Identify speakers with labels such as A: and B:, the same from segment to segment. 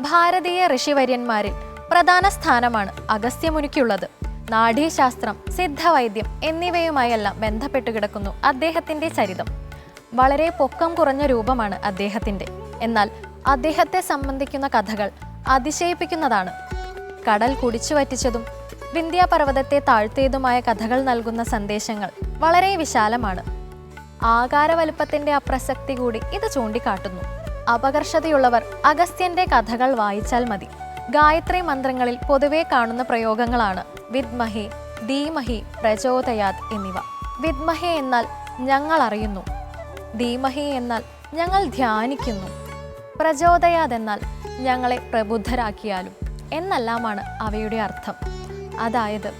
A: ഭാരതീയ ഋഷിവര്യന്മാരിൽ പ്രധാന സ്ഥാനമാണ് അഗസ്ത്യമുനിക്കുള്ളത്. നാഡീശാസ്ത്രം സിദ്ധവൈദ്യം എന്നിവയുമായെല്ലാം ബന്ധപ്പെട്ടു കിടക്കുന്നു അദ്ദേഹത്തിന്റെ ചരിതം. വളരെ പൊക്കം കുറഞ്ഞ രൂപമാണ് അദ്ദേഹത്തിന്റെ എന്നാൽ അദ്ദേഹത്തെ സംബന്ധിക്കുന്ന കഥകൾ അതിശയിപ്പിക്കുന്നതാണ്. കടൽ കുടിച്ചു വറ്റിച്ചതും വിന്ധ്യാപർവതത്തെ താഴ്ത്തിയതുമായ കഥകൾ നൽകുന്ന സന്ദേശങ്ങൾ വളരെ വിശാലമാണ്. ആകാര വലുപ്പത്തിന്റെ അപ്രസക്തി കൂടി ഇത് ചൂണ്ടിക്കാട്ടുന്നു. അപകർഷതയുള്ളവർ അഗസ്ത്യന്റെ കഥകൾ വായിച്ചാൽ മതി. ഗായത്രി മന്ത്രങ്ങളിൽ പൊതുവെ കാണുന്ന പ്രയോഗങ്ങളാണ് വിദ്മഹി ധീമഹി പ്രചോദയാത് എന്നിവ. വിദ്മഹി എന്നാൽ ഞങ്ങൾ അറിയുന്നു. ധീമഹി എന്നാൽ ഞങ്ങൾ ധ്യാനിക്കുന്നു. പ്രചോദയാത് എന്നാൽ ഞങ്ങളെ പ്രബുദ്ധരാക്കിയാലും എന്നെല്ലാമാണ് അവയുടെ അർത്ഥം. അതായത്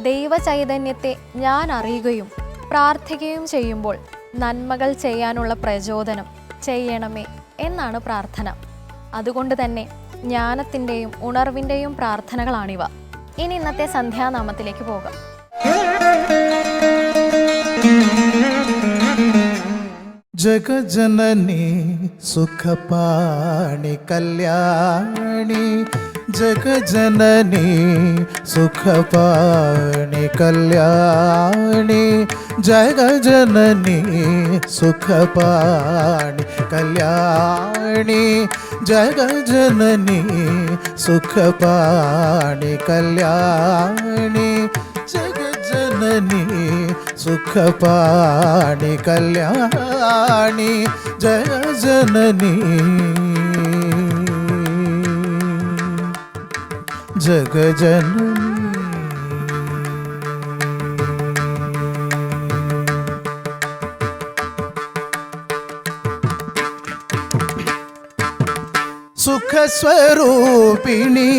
A: ദൈവചൈതന്യത്തെ ഞാൻ അറിയുകയും പ്രാർത്ഥിക്കുകയും ചെയ്യുമ്പോൾ നന്മകൾ ചെയ്യാനുള്ള പ്രചോദനം ചെയ്യണമേ എന്നാണ് പ്രാർത്ഥന. അതുകൊണ്ട് തന്നെ ജ്ഞാനത്തിന്റെയും ഉണർവിന്റെയും പ്രാർത്ഥനകളാണിവ. ഇനി ഇന്നത്തെ സന്ധ്യാനാമത്തിലേക്ക് പോകാം.
B: ജഗജനനി സുഖപാണി കല്യാണി ജഗജനനി സുഖപാണി കല്യാണി जग जननी सुखपाणि कल्याणी। जग जननी सुखपाणि कल्याणी। जग जननी सुखपाणि कल्याणी। जय जननी। जग जननी। சுகஸ்வரூபிணி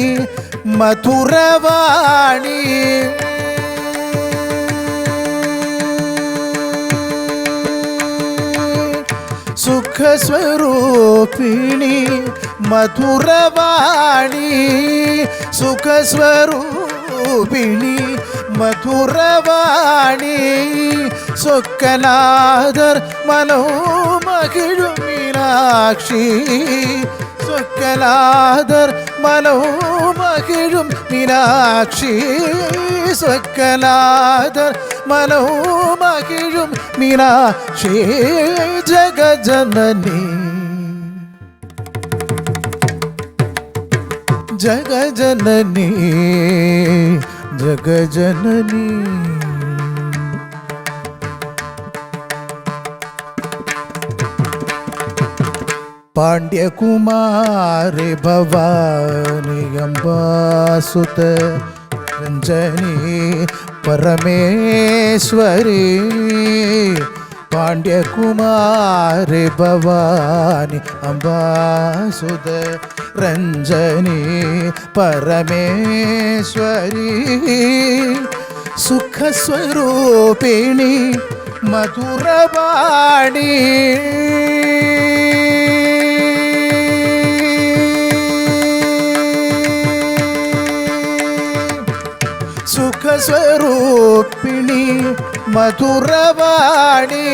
B: மதுரவாணி. சுகஸ்வரூபிணி மதுரவாணி. சுகஸ்வரூபிணி மதுரவாணி. சொக்கநாதர் மனோ மகிழும் மீனாட்சி. സ്വക്കനാദർ മനോമകിഴും മീനാക്ഷി സ്വക്കനാദർ മനോമകിഴും മീനാക്ഷി ജഗജനനി ജഗജനനി ജഗജനനി പാണ്ഡ്യകുമാരി ഭവാനിയംബാസുത രഞ്ജനി പരമേശ്വരി. പാണ്ഡ്യകുമാരി ഭവാനി അംബാസുത രഞ്ജനി പരമേശ്വരി. സുഖസ്വരൂപിണി മധുരവാണി. സുഖസ്വരൂപിണി മധുരവാണി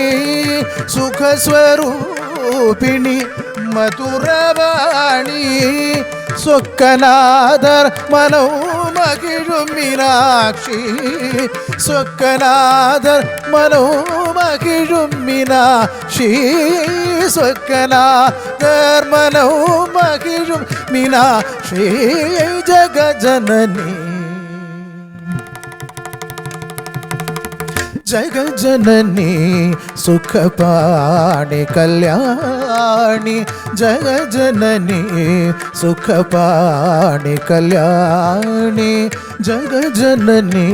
B: സുഖസ്വരൂപിണി മധുരവാണി സ്വക്കനാദർ മനോമകിഴും മീനാക്ഷി സ്വക്കനാദർ മനോമകിഴും മീനാക്ഷി സ്വക്കനാദർ മനോമകിഴും മീനാക്ഷി ജഗജനനി जग जननी सुख पाणि कल्याणी। जग जननी सुख पाणि कल्याणी। जग जननी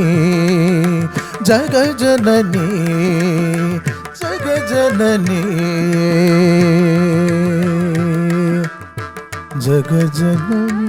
B: जग जननी जग जननी। जग जननी।